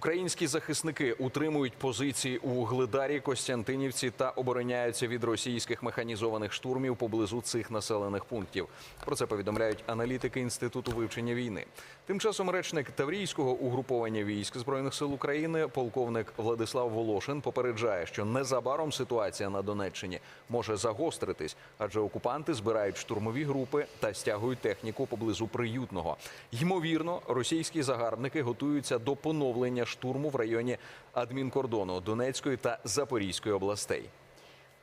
Українські захисники утримують позиції у Вугледарі, Костянтинівці та обороняються від російських механізованих штурмів поблизу цих населених пунктів. Про це повідомляють аналітики інституту вивчення війни. Тим часом речник Таврійського угруповання військ збройних сил України, полковник Владислав Волошин, попереджає, що незабаром ситуація на Донеччині може загостритись, адже окупанти збирають штурмові групи та стягують техніку поблизу приютного. Ймовірно, російські загарбники готуються до поновлення штурму в районі адмінкордону Донецької та Запорізької областей.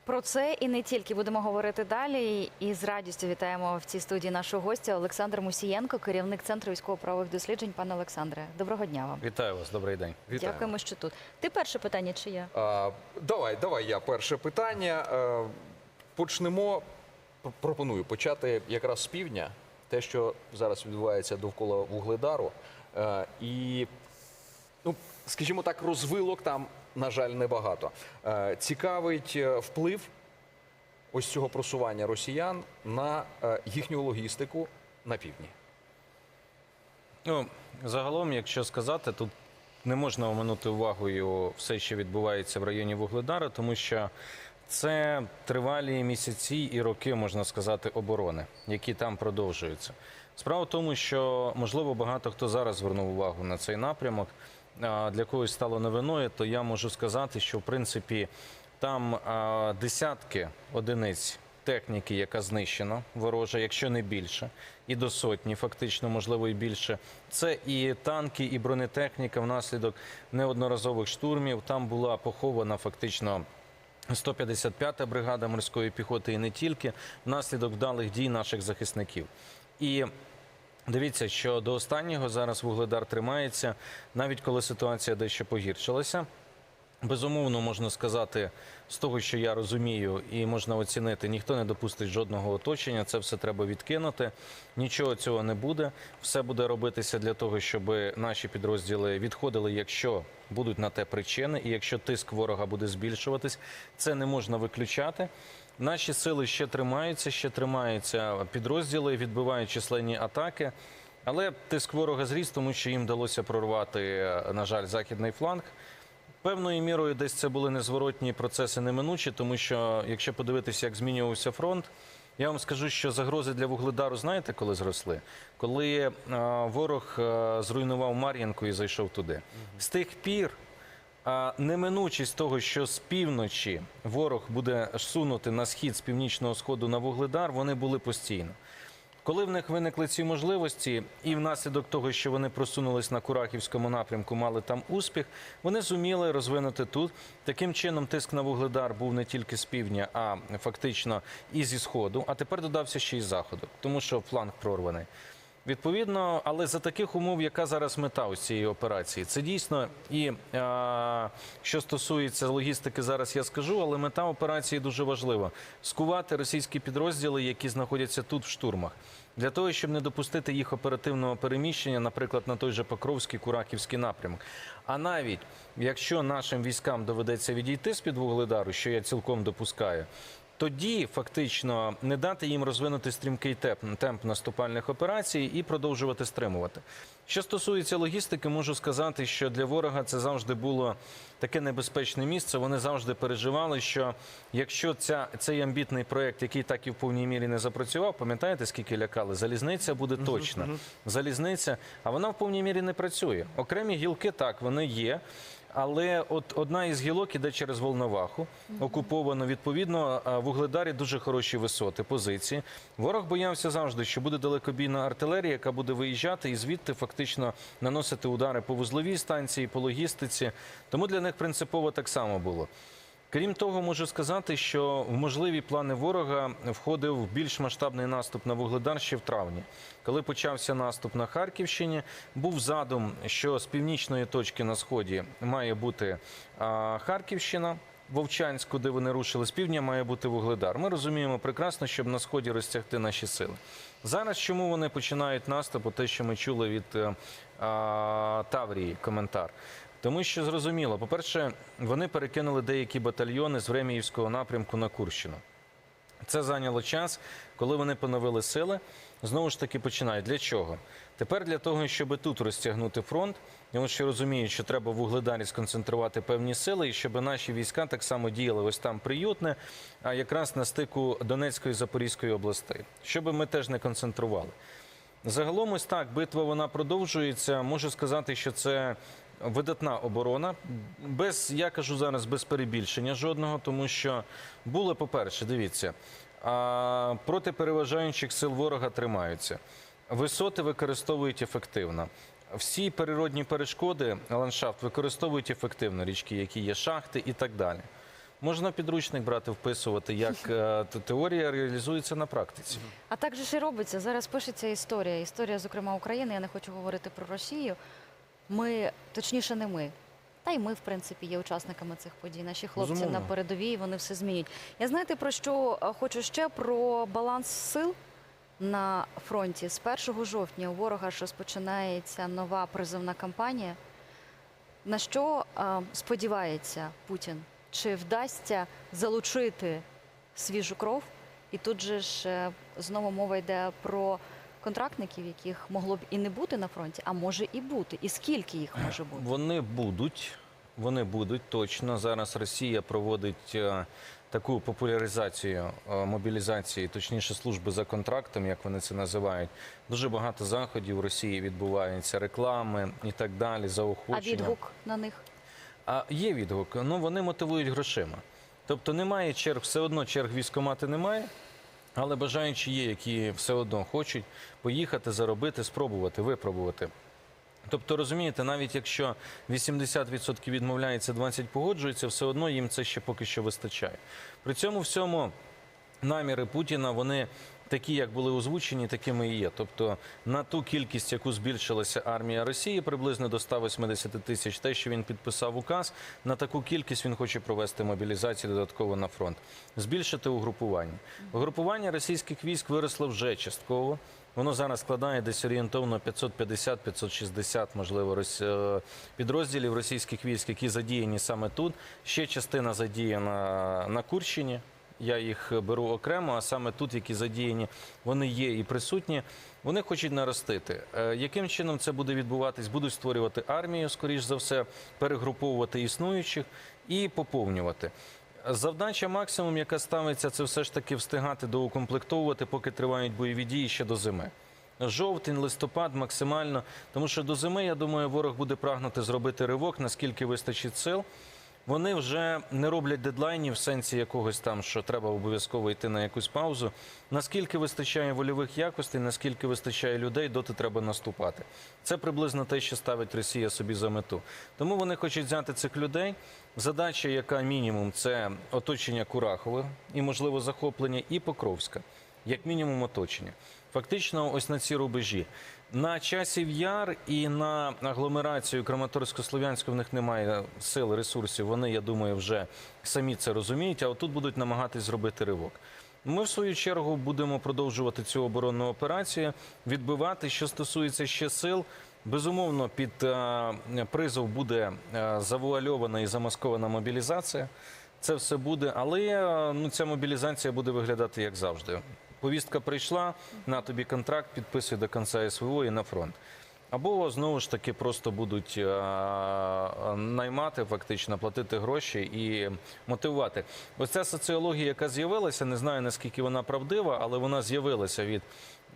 Про це і не тільки будемо говорити далі. І з радістю вітаємо в цій студії нашого гостя Олександр Мусієнко, керівник центру військово-правових досліджень. Пане Олександре, доброго дня вам. Вітаю вас, добрий день. Вітаю. Дякуємо, що тут. Ти перше питання чи я? А, давай, давай я перше питання. Е, почнемо. Пропоную почати якраз з півдня, те, що зараз відбувається довкола Вугледару. Е, і, ну, скажімо так, розвилок там, на жаль, небагато. Е, цікавить е, вплив ось цього просування росіян на е, їхню логістику на півдні. Ну, загалом, якщо сказати, тут не можна оминути увагою все, що відбувається в районі Вугледара, тому що це тривалі місяці і роки, можна сказати, оборони, які там продовжуються. Справа в тому, що можливо багато хто зараз звернув увагу на цей напрямок. Для когось стало новиною, то я можу сказати, що в принципі там десятки одиниць техніки, яка знищена ворожа, якщо не більше, і до сотні, фактично, можливо, і більше. Це і танки, і бронетехніка внаслідок неодноразових штурмів. Там була похована фактично. 155-та бригада морської піхоти і не тільки внаслідок вдалих дій наших захисників. І дивіться, що до останнього зараз вугледар тримається, навіть коли ситуація дещо погіршилася. Безумовно, можна сказати, з того, що я розумію, і можна оцінити, ніхто не допустить жодного оточення. Це все треба відкинути. Нічого цього не буде. Все буде робитися для того, щоб наші підрозділи відходили, якщо будуть на те причини, і якщо тиск ворога буде збільшуватись, це не можна виключати. Наші сили ще тримаються, ще тримаються підрозділи, відбивають численні атаки. Але тиск ворога зріс, тому що їм вдалося прорвати, на жаль, західний фланг. Певною мірою десь це були незворотні процеси неминучі, тому що якщо подивитися, як змінювався фронт, я вам скажу, що загрози для вугледару знаєте, коли зросли? Коли е, ворог е, зруйнував Мар'їнку і зайшов туди. З тих пір неминучість того, що з півночі ворог буде сунути на схід з північного сходу на вугледар, вони були постійно. Коли в них виникли ці можливості, і внаслідок того, що вони просунулись на Курахівському напрямку, мали там успіх, вони зуміли розвинути тут. Таким чином, тиск на вугледар був не тільки з півдня, а фактично і зі сходу. А тепер додався ще й заходу, тому що фланг прорваний. Відповідно, але за таких умов, яка зараз мета ось цієї операції, це дійсно і а, що стосується логістики, зараз я скажу, але мета операції дуже важлива: скувати російські підрозділи, які знаходяться тут в штурмах, для того, щоб не допустити їх оперативного переміщення, наприклад, на той же Покровський Кураківський напрямок. А навіть якщо нашим військам доведеться відійти з під вугледару, що я цілком допускаю. Тоді фактично не дати їм розвинути стрімкий темп, темп наступальних операцій і продовжувати стримувати. Що стосується логістики, можу сказати, що для ворога це завжди було таке небезпечне місце. Вони завжди переживали, що якщо ця, цей амбітний проект, який так і в повній мірі не запрацював, пам'ятаєте, скільки лякали? Залізниця буде точна. Залізниця, а вона в повній мірі не працює. Окремі гілки так, вони є. Але от одна із гілок іде через Волноваху, окуповано. Відповідно, вугледарі в Угледарі дуже хороші висоти, позиції. Ворог боявся завжди, що буде далекобійна артилерія, яка буде виїжджати і звідти фактично наносити удари по вузловій станції, по логістиці. Тому для них принципово так само було. Крім того, можу сказати, що в можливі плани ворога входив більш масштабний наступ на Вугледар ще в травні. Коли почався наступ на Харківщині, був задум, що з північної точки на сході має бути Харківщина. Вовчанськ, куди вони рушили, з півдня має бути Вугледар. Ми розуміємо прекрасно, щоб на сході розтягти наші сили. Зараз чому вони починають наступ? Те, що ми чули від е, Таврії, коментар. Тому що зрозуміло, по-перше, вони перекинули деякі батальйони з Времіївського напрямку на Курщину. Це зайняло час, коли вони поновили сили. Знову ж таки починають. Для чого? Тепер для того, щоб тут розтягнути фронт, тому що розуміють, що треба в Угледарі сконцентрувати певні сили, і щоб наші війська так само діяли ось там приютне, а якраз на стику Донецької і Запорізької областей, щоб ми теж не концентрували. Загалом, ось так, битва вона продовжується. Можу сказати, що це видатна оборона. Без, я кажу зараз, без перебільшення жодного, тому що були, по-перше, дивіться, а, проти переважаючих сил ворога тримаються. Висоти використовують ефективно. Всі природні перешкоди, ландшафт використовують ефективно, річки, які є шахти і так далі. Можна підручник брати, вписувати, як е, теорія реалізується на практиці. А так же ж і робиться. Зараз пишеться історія. Історія, зокрема, України. Я не хочу говорити про Росію. Ми, точніше, не ми. Та й ми, в принципі, є учасниками цих подій. Наші хлопці Безумовно. на передовій, вони все змінюють. Я знаєте про що е, хочу ще про баланс сил на фронті. З 1 жовтня у ворога ж розпочинається нова призовна кампанія. На що е, сподівається Путін? Чи вдасться залучити свіжу кров? І тут же ж е, знову мова йде про контрактників, яких могло б і не бути на фронті, а може і бути. І скільки їх може бути? Вони будуть, вони будуть точно. Зараз Росія проводить е, таку популяризацію е, мобілізації, точніше служби за контрактом, як вони це називають. Дуже багато заходів в Росії відбувається, реклами і так далі, А відгук на них? А є відгук, ну вони мотивують грошима. Тобто немає черг, все одно черг військомати немає, але бажаючі є, які все одно хочуть поїхати, заробити, спробувати, випробувати. Тобто, розумієте, навіть якщо 80% відмовляється, 20% погоджується, все одно їм це ще поки що вистачає. При цьому всьому наміри Путіна вони такі, як були озвучені, такими і є. Тобто на ту кількість, яку збільшилася армія Росії, приблизно до 180 тисяч, те, що він підписав указ, на таку кількість він хоче провести мобілізацію додатково на фронт, збільшити угрупування. Угрупування російських військ виросло вже частково. Воно зараз складає десь орієнтовно 550-560, можливо, е, підрозділів російських військ, які задіяні саме тут. Ще частина задіяна на Курщині. Я їх беру окремо, а саме тут, які задіяні, вони є і присутні. Вони хочуть наростити. Е, Яким чином це буде відбуватись? Будуть створювати армію, скоріш за все, перегруповувати існуючих і поповнювати. Завдача максимум, яка ставиться, це все ж таки встигати доукомплектовувати, поки тривають бойові дії ще до зими. Жовтень, листопад максимально, тому що до зими, я думаю, ворог буде прагнути зробити ривок, наскільки вистачить сил. Вони вже не роблять дедлайнів в сенсі якогось там, що треба обов'язково йти на якусь паузу. Наскільки вистачає вольових якостей, наскільки вистачає людей, доти треба наступати. Це приблизно те, що ставить Росія собі за мету. Тому вони хочуть взяти цих людей. Задача, яка мінімум, це оточення Курахових і, можливо, захоплення, і Покровська, як мінімум, оточення. Фактично, ось на ці рубежі. На часів яр і на агломерацію Краматорсько-Слов'янську в них немає сил, ресурсів. Вони, я думаю, вже самі це розуміють. А отут будуть намагатись зробити ривок. Ми, в свою чергу, будемо продовжувати цю оборонну операцію, відбивати. Що стосується ще сил, безумовно, під е, призов буде е, завуальована і замаскована мобілізація. Це все буде, але е, ну, ця мобілізація буде виглядати як завжди. Повістка прийшла, на тобі контракт, підписуй до кінця СВО і на фронт. Або знову ж таки просто будуть е, наймати, фактично платити гроші і мотивувати. Ось ця соціологія, яка з'явилася, не знаю наскільки вона правдива, але вона з'явилася від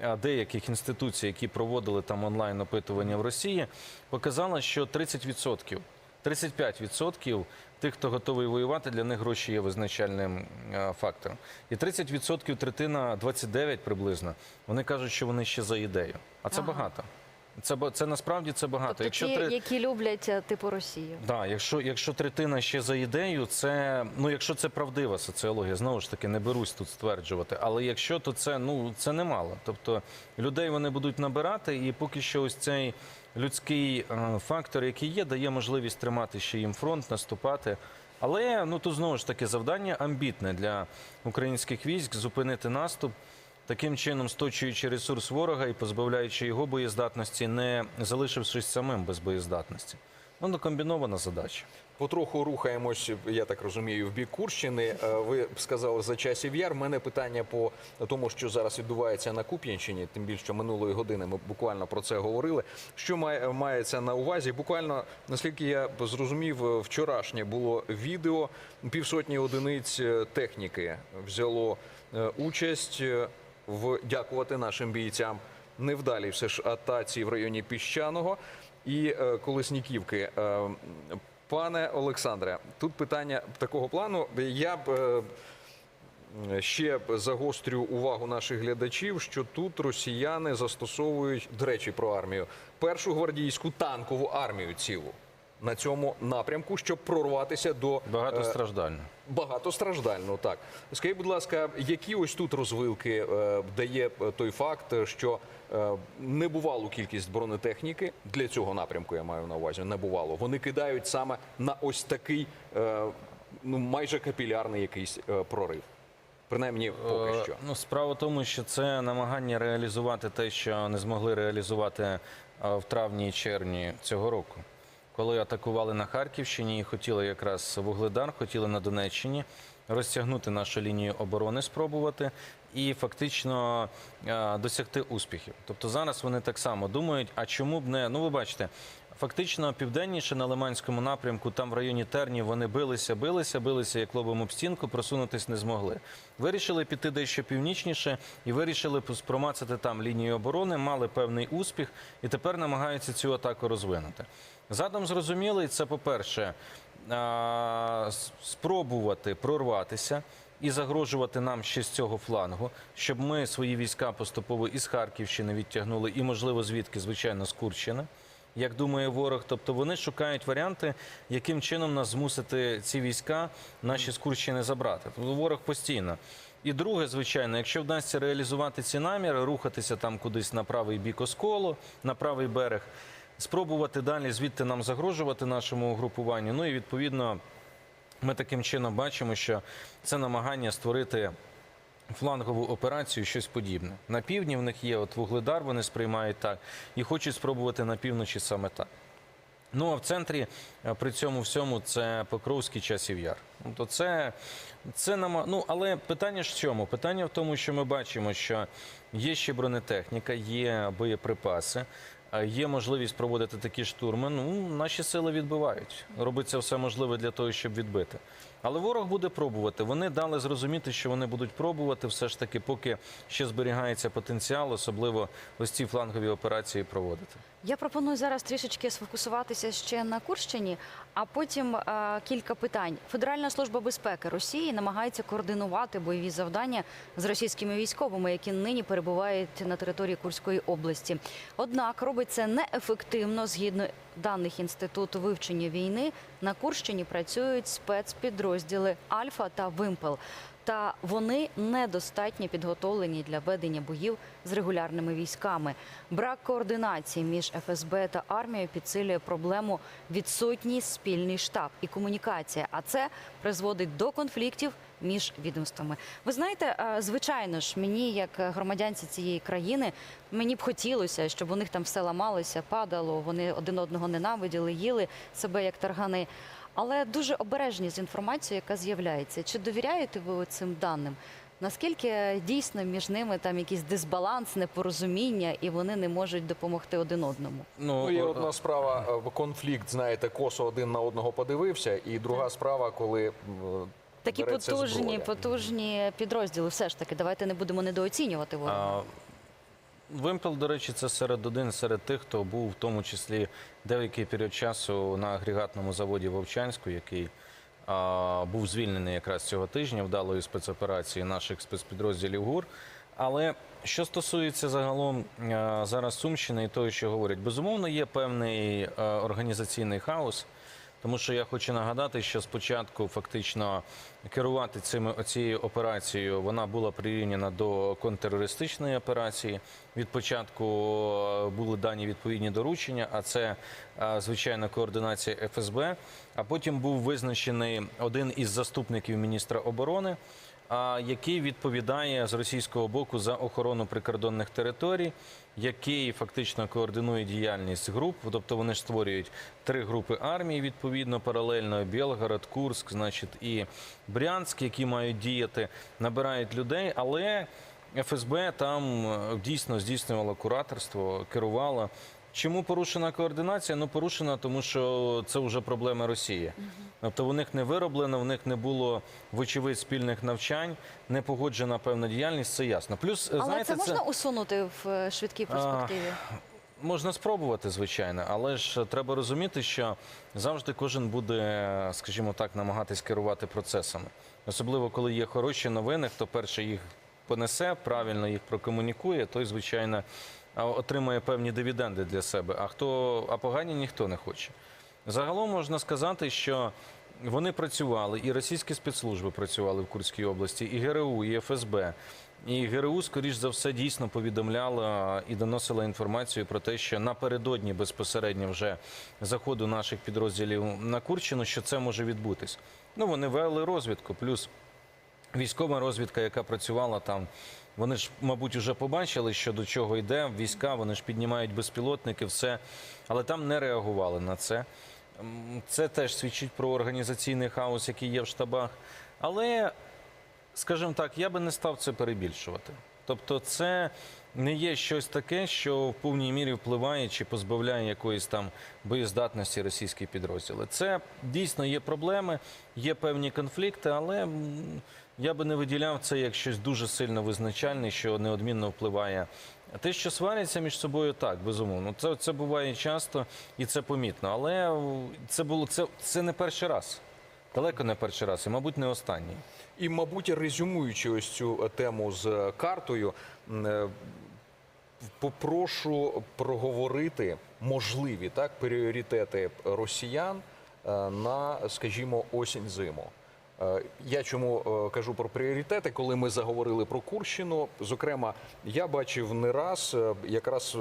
е, деяких інституцій, які проводили там онлайн опитування в Росії, показала, що 30%, 35% тих, хто готовий воювати, для них гроші є визначальним е, фактором. І 30% третина, 29 приблизно, вони кажуть, що вони ще за ідею. А це Ага. багато. Це, це насправді це багато. Тобто якщо ті, три... які люблять е, типу Росію. Да, якщо, якщо третина ще за ідею, це ну якщо це правдива соціологія, знову ж таки не берусь тут стверджувати. Але якщо то це ну це немало. Тобто людей вони будуть набирати, і поки що ось цей людський е, фактор, який є, дає можливість тримати ще їм фронт, наступати Але ну тут знову ж таки завдання амбітне для українських військ зупинити наступ. Таким чином, сточуючи ресурс ворога і позбавляючи його боєздатності, не залишившись самим без боєздатності. Ну, комбінована задача. Потроху рухаємось, я так розумію, в бік Курщини. Е, Ви сказали за часів яр. Мене питання по тому, що зараз відбувається на Куп'янщині, тим більше минулої години ми буквально про це говорили. Що має, мається на увазі? Буквально, наскільки я зрозумів, вчорашнє було відео. Півсотні одиниць е, техніки взяло е, участь е, в дякувати нашим бійцям. Невдалій все ж атаці в районі Піщаного і е, Колесніківки. Е, Пане Олександре, тут питання такого плану. Я б е, ще загострю увагу наших глядачів, що тут росіяни застосовують, до речі, про армію, першу гвардійську танкову армію цілу на цьому напрямку, щоб прорватися до е, Багатостраждально. Багатостраждально, так. Скажіть, будь ласка, які ось тут розвилки е, дає е, той факт, що е, небувалу кількість бронетехніки для цього напрямку, я маю на увазі, небувало. Вони кидають саме на ось такий е, ну майже капілярний якийсь е, прорив. Принаймні, поки Е, що. Ну, справа в тому, що це намагання реалізувати те, що не змогли реалізувати е, в травні і червні цього року. Коли атакували на Харківщині і хотіли якраз Вугледар, хотіли на Донеччині розтягнути нашу лінію оборони, спробувати і фактично е, досягти успіхів. Тобто зараз вони так само думають, а чому б не. Ну, ви бачите, Фактично, південніше на Лиманському напрямку, там в районі Тернів, вони билися, билися, билися як лобом об стінку, просунутись не змогли. Вирішили піти дещо північніше і вирішили промацати там лінію оборони, мали певний успіх і тепер намагаються цю атаку розвинути. Задум зрозумілий, це, по-перше, спробувати прорватися і загрожувати нам ще з цього флангу, щоб ми свої війська поступово із Харківщини відтягнули і, можливо, звідки, звичайно, з Курщини як думає ворог. Тобто вони шукають варіанти, яким чином нас змусити ці війська наші з Курщини забрати. Тобто ворог постійно. І друге, звичайно, якщо вдасться реалізувати ці наміри, рухатися там кудись на правий бік осколу, на правий берег, спробувати далі звідти нам загрожувати нашому угрупуванню. Ну і відповідно ми таким чином бачимо, що це намагання створити флангову операцію, щось подібне. На півдні в них є от вугледар, вони сприймають так, і хочуть спробувати на півночі саме так. Ну а в центрі е, при цьому всьому це Покровський часів яр. Тобто це, це нам, ну але питання ж в чому? Питання в тому, що ми бачимо, що є ще бронетехніка, є боєприпаси, є можливість проводити такі штурми. Ну, наші сили відбивають. Робиться все можливе для того, щоб відбити. Але ворог буде пробувати. Вони дали зрозуміти, що вони будуть пробувати все ж таки, поки ще зберігається потенціал, особливо ось ці флангові операції проводити. Я пропоную зараз трішечки сфокусуватися ще на Курщині, а потім е, кілька питань. Федеральна служба безпеки Росії намагається координувати бойові завдання з російськими військовими, які нині перебувають на території Курської області. Однак робить це неефективно згідно даних інституту вивчення війни. На Курщині працюють спецпідрозділи Альфа та Вимпел. Та вони недостатньо підготовлені для ведення боїв з регулярними військами. Брак координації між ФСБ та армією підсилює проблему відсутній спільний штаб і комунікація. А це призводить до конфліктів між відомствами. Ви знаєте, е, звичайно ж, мені, як громадянці цієї країни, мені б хотілося, щоб у них там все ламалося, падало. Вони один одного ненавиділи, їли себе як таргани. Але дуже обережні з інформацією, яка з'являється. Чи довіряєте ви цим даним? Наскільки дійсно між ними там якийсь дисбаланс, непорозуміння, і вони не можуть допомогти один одному? Ну, є е, одна справа, е, конфлікт, знаєте, косо один на одного подивився, і друга справа, коли Такі потужні, зброя. потужні підрозділи. Все ж таки, давайте не будемо недооцінювати ворога. Вимпел, до речі, це серед один серед тих, хто був в тому числі деякий період часу на агрегатному заводі в Овчанську, який а, був звільнений якраз цього тижня вдалої спецоперації наших спецпідрозділів ГУР. Але що стосується загалом а, зараз Сумщини і того, що говорять, безумовно, є певний а, організаційний хаос. Тому що я хочу нагадати, що спочатку фактично керувати цими цією операцією вона була прирівняна до контртерористичної операції. Від початку е, були дані відповідні доручення, а це звичайна звичайно координація ФСБ. А потім був визначений один із заступників міністра оборони який відповідає з російського боку за охорону прикордонних територій, який фактично координує діяльність груп. Тобто вони ж створюють три групи армії відповідно паралельно: Білгород, Курск, значить, і Брянськ, які мають діяти, набирають людей, але. ФСБ там е, дійсно здійснювало кураторство, керувало. Чому порушена координація? Ну порушена, тому що це вже проблема Росії. Тобто у них не вироблено, в них не було вочевидь спільних навчань, не погоджена певна діяльність. Це ясно. Плюс Але знаєте, це можна усунути в е, швидкій перспективі? Можна спробувати, звичайно, але ж треба розуміти, що завжди кожен буде, скажімо так, намагатись керувати процесами. Особливо, коли є хороші новини, хто перший їх понесе, правильно їх прокомунікує, той, звичайно, а, отримає певні дивіденди для себе. А хто а погані ніхто не хоче. Загалом можна сказати, що вони працювали, і російські спецслужби працювали в Курській області, і ГРУ, і ФСБ. І ГРУ, скоріш за все, дійсно повідомляла і доносила інформацію про те, що напередодні безпосередньо вже заходу наших підрозділів на Курщину, що це може відбутись. Ну вони вели розвідку, плюс військова розвідка, яка працювала там. Вони ж, мабуть, вже побачили, що до чого йде війська. Вони ж піднімають безпілотники, все, але там не реагували на це. Це теж свідчить про організаційний хаос, який є в штабах. Але скажімо так, я би не став це перебільшувати. Тобто, це не є щось таке, що в повній мірі впливає чи позбавляє якоїсь там боєздатності російські підрозділи. Це дійсно є проблеми, є певні конфлікти, але я би не виділяв це як щось дуже сильно визначальне, що неодмінно впливає. Те, що сваряться між собою, так безумовно. Це, це буває часто і це помітно. Але це було це, це не перший раз. Далеко не перший раз, і, мабуть, не останній. І, мабуть, резюмуючи ось цю тему з картою, е, попрошу проговорити можливі так пріоритети росіян е, на, скажімо, осінь-зиму. Е, Я чому е, кажу про пріоритети, коли ми заговорили про Курщину. Зокрема, я бачив не раз е, якраз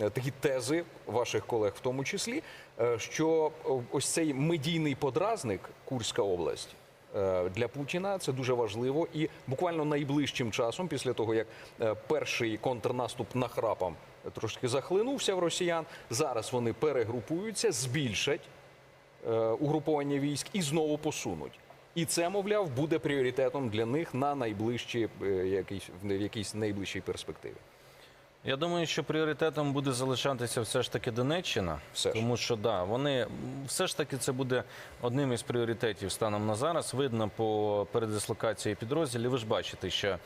е, такі тези ваших колег, в тому числі, е, що е, ось цей медійний подразник Курська область. е, Для Путіна це дуже важливо, і буквально найближчим часом, після того як е, перший контрнаступ нахрапом трошки захлинувся в росіян, зараз вони перегрупуються, збільшать е, угруповання військ і знову посунуть. І це, мовляв, буде пріоритетом для них на найближчі е, якийсь в якійсь найближчій перспективі. Я думаю, що пріоритетом буде залишатися все ж таки Донеччина, Все ж. тому що да, вони все ж таки це буде одним із пріоритетів станом на зараз. Видно по передислокації підрозділів. Ви ж бачите, що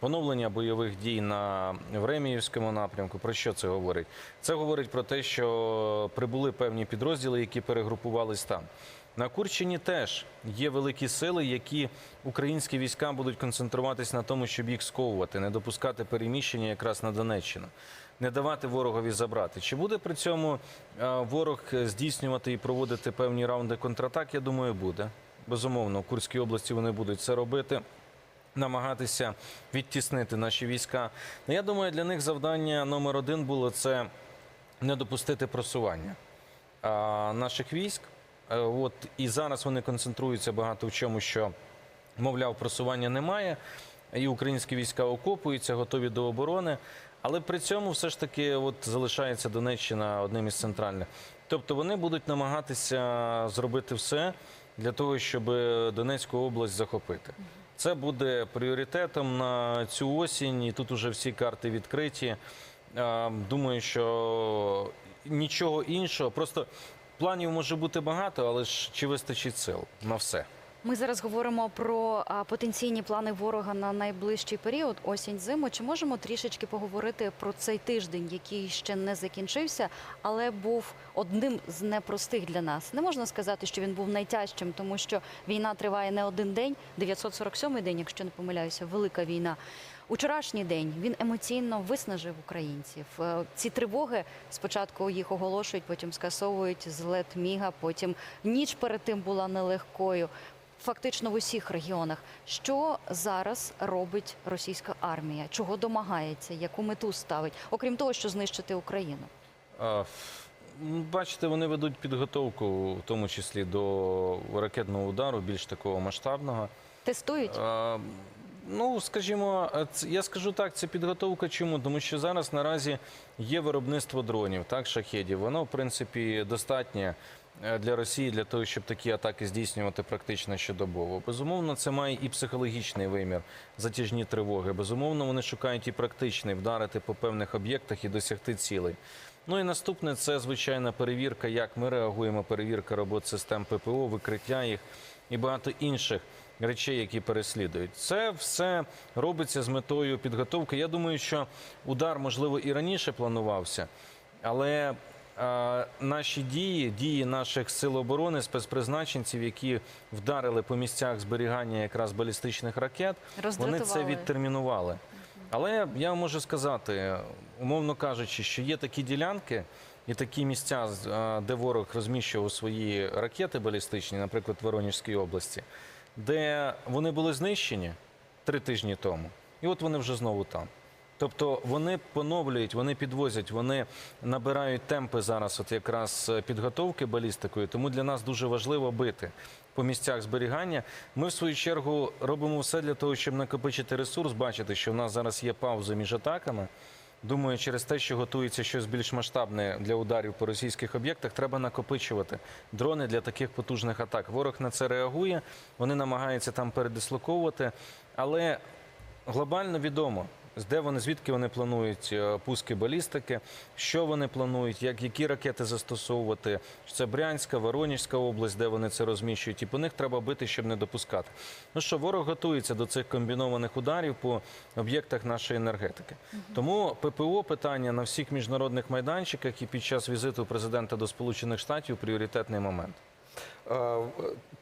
поновлення бойових дій на Времіївському напрямку. Про що це говорить? Це говорить про те, що прибули певні підрозділи, які перегрупувались там. На Курщині теж є великі сили, які українські війська будуть концентруватись на тому, щоб їх сковувати, не допускати переміщення якраз на Донеччину, не давати ворогові забрати. Чи буде при цьому е, ворог здійснювати і проводити певні раунди контратак? Я думаю, буде. Безумовно, в Курській області вони будуть це робити. Намагатися відтіснити наші війська. Ну, я думаю, для них завдання номер один було це не допустити просування наших військ. Е, От і зараз вони концентруються багато в чому, що мовляв, просування немає, і українські війська окопуються, готові до оборони. Але при цьому все ж таки от залишається Донеччина одним із центральних. Тобто вони будуть намагатися зробити все для того, щоб Донецьку область захопити. Це буде пріоритетом на цю осінь, і тут уже всі карти відкриті. Е, Думаю, що нічого іншого. Просто планів може бути багато, але ж чи вистачить сил на все? Ми зараз говоримо про потенційні плани ворога на найближчий період, осінь зиму. Чи можемо трішечки поговорити про цей тиждень, який ще не закінчився, але був одним з непростих для нас? Не можна сказати, що він був найтяжчим, тому що війна триває не один день, 947-й день, якщо не помиляюся, велика війна. Учорашній день він емоційно виснажив українців. Е, Ці тривоги спочатку їх оголошують, потім скасовують злет міга. Потім ніч перед тим була нелегкою. Фактично в усіх регіонах. Що зараз робить російська армія? Чого домагається? Яку мету ставить? Окрім того, що знищити Україну? А, Бачите, вони ведуть підготовку, в тому числі до ракетного удару, більш такого масштабного. Тестують? А, Ну, скажімо, е, я скажу так, це підготовка чому? Тому що зараз наразі є виробництво дронів, так, шахедів. Воно, в принципі, достатнє е, для Росії для того, щоб такі атаки здійснювати практично щодобово. Безумовно, це має і психологічний вимір, затяжні тривоги. Безумовно, вони шукають і практичний вдарити по певних об'єктах і досягти цілей. Ну і наступне це звичайна перевірка, як ми реагуємо, перевірка робот систем ППО, викриття їх і багато інших речей, які переслідують. Це все робиться з метою підготовки. Я думаю, що удар, можливо, і раніше планувався, але е, наші дії, дії наших сил оборони, спецпризначенців, які вдарили по місцях зберігання якраз балістичних ракет, вони це відтермінували. Але я можу сказати, умовно кажучи, що є такі ділянки і такі місця, де ворог розміщував свої ракети балістичні, наприклад, в Воронежській області, де вони були знищені три тижні тому, і от вони вже знову там. Тобто вони поновлюють, вони підвозять, вони набирають темпи зараз, от якраз е, підготовки балістикою. Тому для нас дуже важливо бити по місцях зберігання. Ми, в свою чергу, робимо все для того, щоб накопичити ресурс, бачити, що в нас зараз є пауза між атаками. Думаю, через те, що готується щось більш масштабне для ударів по російських об'єктах, треба накопичувати дрони для таких потужних атак. Ворог на це реагує, вони намагаються там передислоковувати, але глобально відомо. Де вони, звідки вони планують е, пуски балістики, що вони планують, як які ракети застосовувати? Це Брянська, Воронежська область, де вони це розміщують, і по них треба бити, щоб не допускати. Ну що, ворог готується до цих комбінованих ударів по об'єктах нашої енергетики. Тому ППО питання на всіх міжнародних майданчиках і під час візиту президента до Сполучених Штатів пріоритетний момент. Е,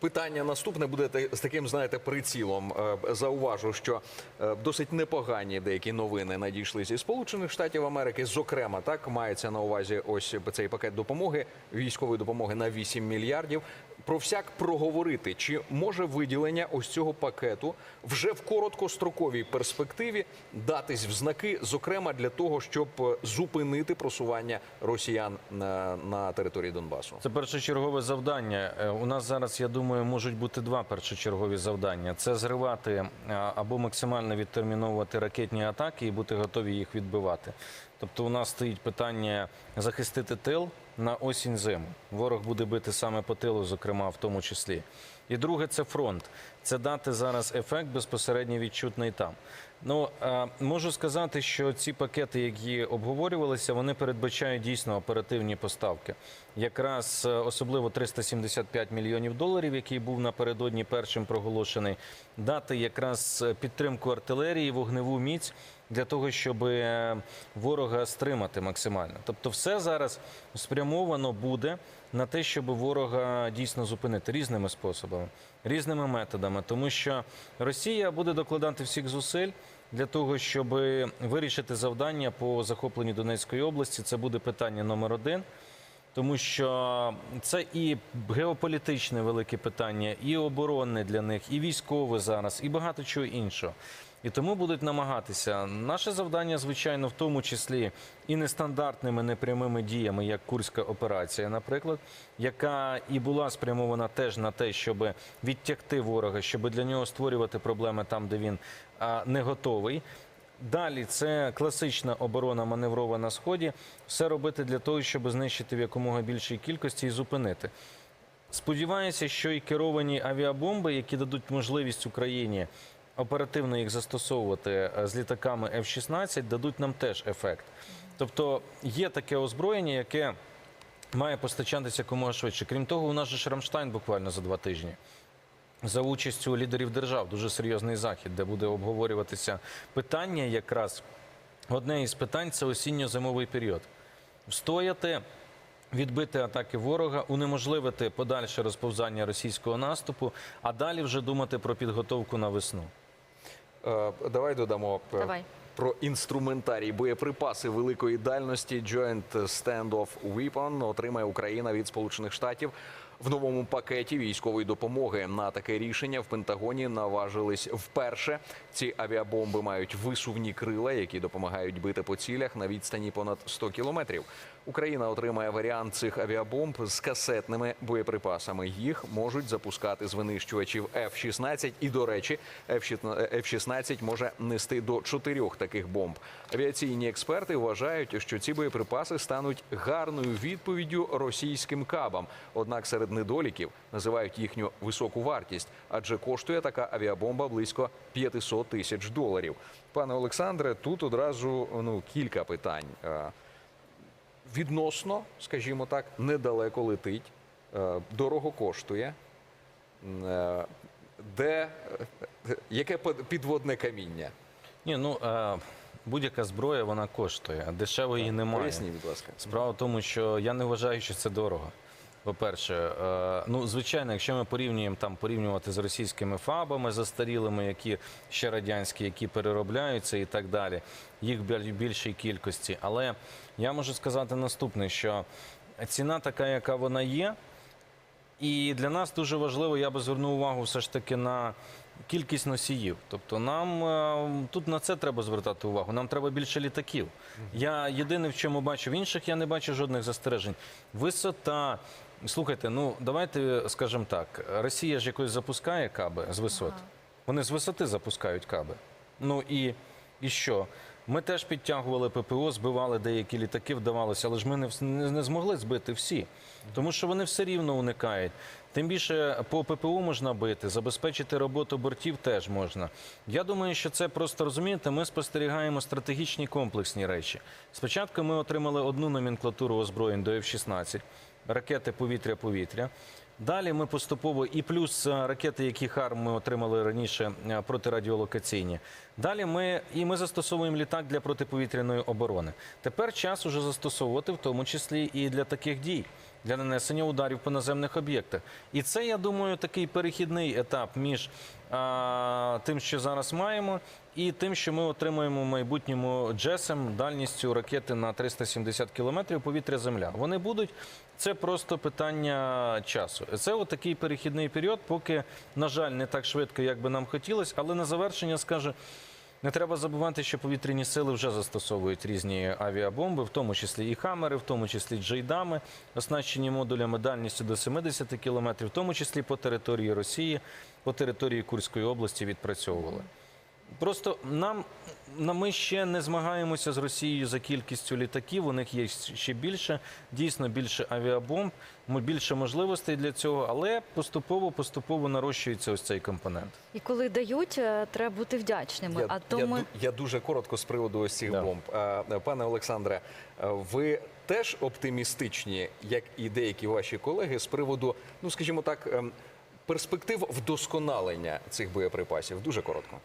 Питання наступне буде з таким, знаєте, прицілом. Е, Зауважу, що е, досить непогані деякі новини надійшли зі Сполучених Штатів Америки. Зокрема, так мається на увазі ось цей пакет допомоги, військової допомоги на 8 мільярдів. Про всяк проговорити, чи може виділення ось цього пакету вже в короткостроковій перспективі датись в знаки, зокрема для того, щоб е, зупинити просування росіян на, на території Донбасу. Це першочергове завдання. Е, У нас зараз, я думаю, можуть бути два першочергові завдання: це зривати е, або максимально відтерміновувати ракетні атаки і бути готові їх відбивати. Тобто, у нас стоїть питання захистити тил на осінь зиму. Ворог буде бити саме по тилу, зокрема, в тому числі. І друге, це фронт. Це дати зараз ефект безпосередньо відчутний там. Ну можу сказати, що ці пакети, які обговорювалися, вони передбачають дійсно оперативні поставки. Якраз е, особливо 375 мільйонів доларів, який був напередодні першим проголошений, дати якраз е, підтримку артилерії, вогневу міць для того, щоб е, ворога стримати максимально. Тобто, все зараз спрямовано буде на те, щоб ворога дійсно зупинити різними способами, різними методами, тому що Росія буде докладати всіх зусиль. Для того щоб вирішити завдання по захопленню Донецької області, це буде питання номер один, тому що це і геополітичне велике питання, і оборонне для них, і військове зараз, і багато чого іншого. І тому будуть намагатися. Наше завдання, звичайно, в тому числі і нестандартними непрямими діями, як Курська операція, наприклад, яка і була спрямована теж на те, щоб відтягти ворога, щоб для нього створювати проблеми там, де він не готовий. Далі це класична оборона маневрова на сході. Все робити для того, щоб знищити в якомога більшій кількості і зупинити. Сподіваюся, що і керовані авіабомби, які дадуть можливість Україні оперативно їх застосовувати е, з літаками F-16, дадуть нам теж ефект. Тобто є таке озброєння, яке має постачатися якомога швидше. Крім того, у нас же ж Рамштайн буквально за два тижні. за участю лідерів держав. Дуже серйозний захід, де буде обговорюватися питання. Якраз одне із питань це осінньо-зимовий період. Встояти. Відбити атаки ворога, унеможливити подальше розповзання російського наступу, а далі вже думати про підготовку на весну. Е, Давай додамо е, Давай. про інструментарій. Боєприпаси великої дальності Joint Standoff Weapon отримає Україна від Сполучених Штатів. В новому пакеті військової допомоги на таке рішення в Пентагоні наважились вперше. Ці авіабомби мають висувні крила, які допомагають бити по цілях на відстані понад 100 кілометрів. Україна отримає варіант цих авіабомб з касетними боєприпасами. Їх можуть запускати з винищувачів F-16. І, до речі, F-16 може нести до чотирьох таких бомб. Авіаційні експерти вважають, що ці боєприпаси стануть гарною відповіддю російським кабам. Однак серед недоліків називають їхню високу вартість, адже коштує така авіабомба близько 500 тисяч доларів. Пане Олександре, тут одразу ну кілька питань. Відносно, скажімо так, недалеко летить, е, дорого коштує. Е, Де яке підводне каміння? Ні, ну е, будь-яка зброя вона коштує, а дешевої немає. Поясніть, будь ласка. Справа в тому, що я не вважаю, що це дорого. По-перше, е, ну звичайно, якщо ми порівнюємо там порівнювати з російськими фабами застарілими, які ще радянські, які переробляються і так далі, їх більшій кількості. Але я можу сказати наступне: що ціна така, яка вона є, і для нас дуже важливо, я би звернув увагу все ж таки на кількість носіїв. Тобто нам е, тут на це треба звертати увагу. Нам треба більше літаків. Я єдине, в чому бачу в інших, я не бачу жодних застережень. Висота. Слухайте, ну давайте скажемо так: Росія ж якось запускає каби з висот. Вони з висоти запускають каби. Ну і, і що? Ми теж підтягували ППО, збивали деякі літаки, вдавалося, але ж ми не, не, не змогли збити всі, тому що вони все рівно уникають. Тим більше по ППО можна бити, забезпечити роботу бортів теж можна. Я думаю, що це просто розумієте. Ми спостерігаємо стратегічні комплексні речі. Спочатку ми отримали одну номенклатуру озброєнь до F-16, ракети повітря-повітря. Далі ми поступово і плюс е, ракети, які ХАР ми отримали раніше е, протирадіолокаційні. Далі ми і ми застосовуємо літак для протиповітряної оборони. Тепер час уже застосовувати, в тому числі і для таких дій, для нанесення ударів по наземних об'єктах. І це, я думаю, такий перехідний етап між а, тим, що зараз маємо, і тим, що ми отримуємо в майбутньому джесем дальністю ракети на 370 кілометрів повітря-земля. Вони будуть. Це просто питання часу. Це отакий перехідний період, поки, на жаль, не так швидко, як би нам хотілося, але на завершення скаже. Не треба забувати, що повітряні сили вже застосовують різні авіабомби, в тому числі і хамери, в тому числі джейдами, оснащені модулями дальністю до 70 кілометрів, в тому числі по території Росії, по території Курської області відпрацьовували. Просто нам на- ми ще не змагаємося з Росією за кількістю літаків. У них є ще більше, дійсно більше авіабомб, більше можливостей для цього, але поступово поступово нарощується ось цей компонент. І коли дають, е, треба бути вдячними. Я, а то я, ми я дуже коротко з приводу ось цих Да. бомб. А, Пане Олександре, ви теж оптимістичні, як і деякі ваші колеги, з приводу, ну скажімо так, ем, перспектив вдосконалення цих боєприпасів? Дуже коротко.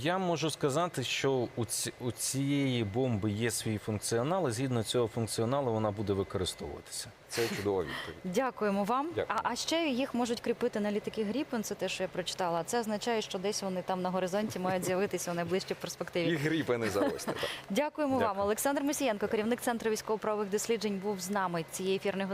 Я можу сказати, що у, ці, у цієї бомби є свій функціонал, і згідно цього функціоналу вона буде використовуватися. Це чудова відповідь. Дякуємо вам. Дякую. А, а ще їх можуть кріпити на літаки Гріпен, це те, що я прочитала. Це означає, що десь вони там на горизонті мають з'явитися у найближчій перспективі. І гріпи не завозьте. Дякуємо вам. Олександр Мусієнко, керівник центру військово-правових досліджень, був з нами цієї ефірної години.